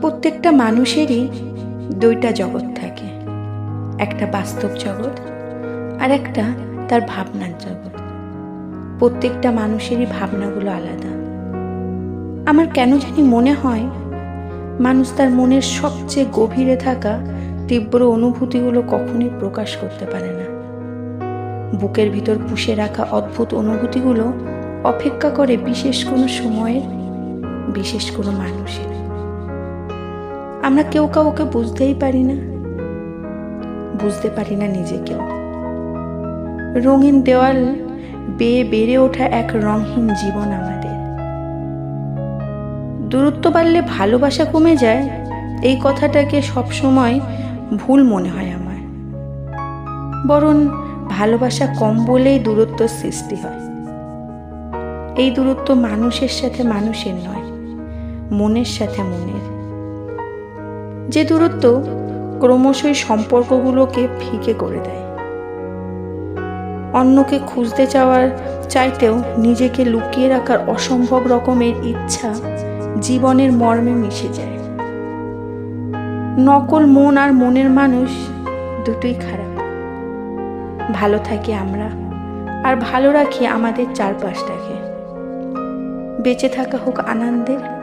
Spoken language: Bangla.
প্রত্যেকটা মানুষেরই দুইটা জগৎ থাকে। একটা বাস্তব জগৎ আর একটা তার ভাবনার জগৎ। প্রত্যেকটা মানুষেরই ভাবনাগুলো আলাদা। আমার কেন জানি মনে হয়, মানুষ তার মনের সবচেয়ে গভীরে থাকা তীব্র অনুভূতিগুলো কখনোই প্রকাশ করতে পারে না। বুকের ভিতর পুষে রাখা অদ্ভুত অনুভূতিগুলো অপেক্ষা করে বিশেষ কোনো সময়ের, বিশেষ কোনো মানুষের। আমরা কেউ কাউকে বুঝতেই পারি না। বুঝতে পারি না নিজেকেও। রঙিন দেওয়াল বেয়ে বেড়ে ওঠা এক রঙহীন জীবন আমাদের। দূরত্ব বাড়লে ভালোবাসা কমে যায়, এই কথাটাকে সবসময় ভুল মনে হয় আমার। বরং ভালোবাসা কম বলেই দূরত্ব সৃষ্টি হয়। এই দূরত্ব মানুষের সাথে মানুষের নয়, মনের সাথে মনের। যে দূরত্ব ক্রমশই সম্পর্কগুলোকে ফিকে করে দেয়। অন্যকে খুঁজতে চাওয়ার চাইতেও নিজেকে লুকিয়ে রাখার অসম্ভব রকমের ইচ্ছা জীবনের মর্মে মিশে যায়। নকল মন আর মনের মানুষ দুটোই খারাপ। ভালো থাকি আমরা আর ভালো রাখি আমাদের চারপাশটাকে। বেঁচে থাকা হোক আনন্দের